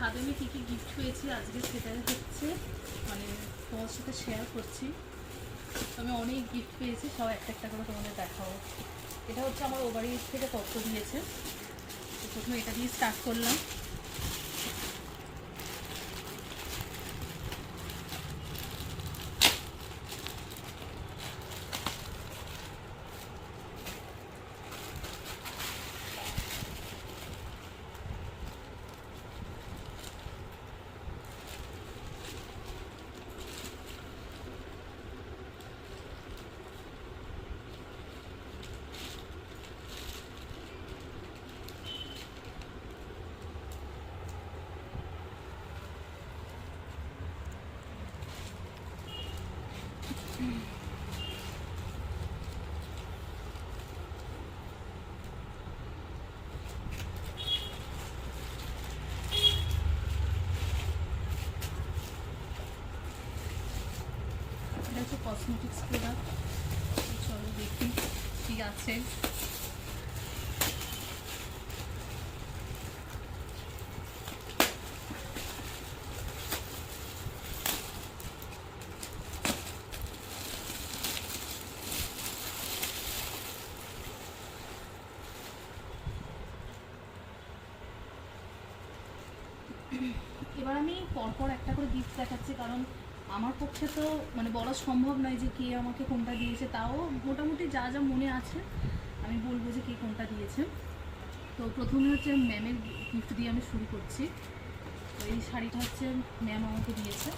ছাদে আমি কী কী গিফট পেয়েছি আজকে সেটাই হচ্ছে। মানে তোমার সাথে শেয়ার করছি। আমি অনেক গিফট পেয়েছি, সব একটা একটা করে তোমাদের দেখাও এটা হচ্ছে আমার ওবার বাড়ির থেকে পত্র দিয়েছে। প্রথমে এটা দিয়ে স্টার্ট করলাম। এটা হচ্ছে কসমেটিক্স প্রোডাক্ট চলো দেখি কী আছে। এবার আমি পরপর একটা করে গিফট দেখাচ্ছি, কারণ আমার পক্ষে তো মানে বলা সম্ভব নয় যে কে আমাকে কোনটা দিয়েছে, তাও মোটামুটি যা যা মনে আছে আমি বলব যে কে কোনটা দিয়েছে। তো প্রথমে হচ্ছে ম্যামের গিফট দিয়ে আমি শুরু করছি। তো এই শাড়িটা হচ্ছে ম্যাম আমাকে দিয়েছে।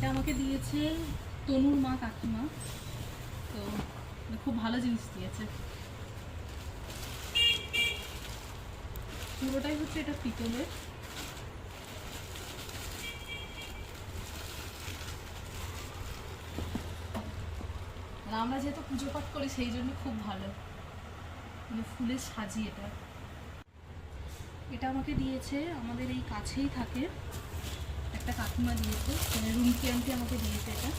এটা আমাকে দিয়েছে তনুর মা কাকিমা। তো খুব ভালো জিনিস দিয়েছে। পুরোটাই হচ্ছে এটা পিতলের। আমরা যেহেতু পুজো পাঠ করি, সেই জন্য খুব ভালো। মানে ফুলের সাজি এটা। এটা আমাকে দিয়েছে, আমাদের এই কাছেই থাকে। একটা কাকিমা দিয়েছে মানে রুমকি আন্টি আমাকে দিয়েছে এটা।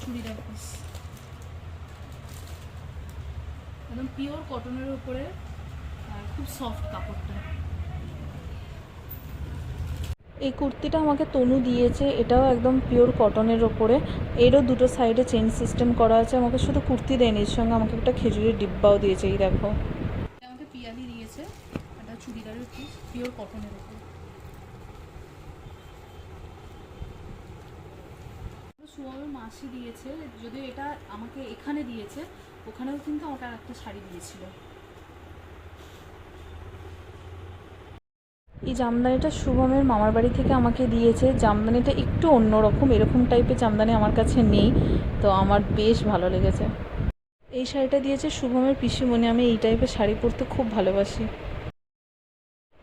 চুড়িদার পিস একদম পিওর কটনের উপরে আর খুব সফট কাপড়টা। এই কুর্তিটা আমাকে তনু দিয়েছে এটাও একদম পিওর কটনের ওপরে এরও দুটো সাইডে চেন সিস্টেম করা আছে আমাকে শুধু কুর্তি দেয়নি এর সঙ্গে আমাকে একটা খেজুরের ডিব্বাও দিয়েছে এই দেখো। এটা আমাকে পিয়ালি দিয়েছে একটা চুড়িদারের পিস পিওর কটনের উপর। সুয়ামের মাসি দিয়েছে, যদিও এটা আমাকে এখানে দিয়েছে, ওখানেও কিন্তু আমাকে একটা শাড়ি দিয়েছিল। এই জামদানিটা শুভমের মামার বাড়ি থেকে আমাকে দিয়েছে। জামদানিটা একটু অন্যরকম, এরকম টাইপের জামদানি আমার কাছে নেই, তো আমার বেশ ভালো লেগেছে। এই শাড়িটা দিয়েছে শুভমের পিসিমণি, আমি এই টাইপের শাড়ি পরতে খুব ভালোবাসি।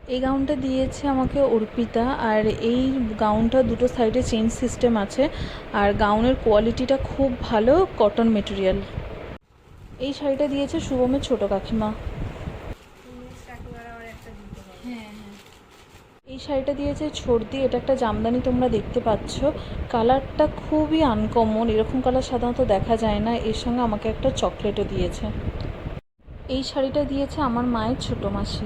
এই গাউনটা দিয়েছে আমাকে অর্পিতা, আর এই গাউনটা দুটো সাইডে চেন সিস্টেম আছে, আর গাউনের কোয়ালিটিটা খুব ভালো, কটন মেটেরিয়াল। এই শাড়িটা দিয়েছে শুভমের ছোট কাকিমা। এই শাড়িটা দিয়েছে ছর্দি, এটা একটা জামদানি তোমরা দেখতে পাচ্ছ। কালারটা খুবই আনকমন, এরকম কালার সাধারণত দেখা যায় না, এর সঙ্গে আমাকে একটা চকলেটও দিয়েছে। এই শাড়িটা দিয়েছে আমার মায়ের ছোটো মাসি।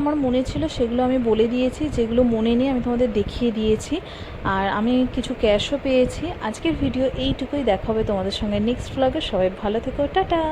আমার মনে ছিল সেগুলো আমি বলে দিয়েছি, যেগুলো মনে নিয়ে আমি তোমাদের দেখিয়ে দিয়েছি। আর আমি কিছু ক্যাশও পেয়েছি। আজকের ভিডিও এইটুকুই, দেখা হবে তোমাদের সঙ্গে নেক্সট ব্লগে সবাই ভালো থেকো, টাটা!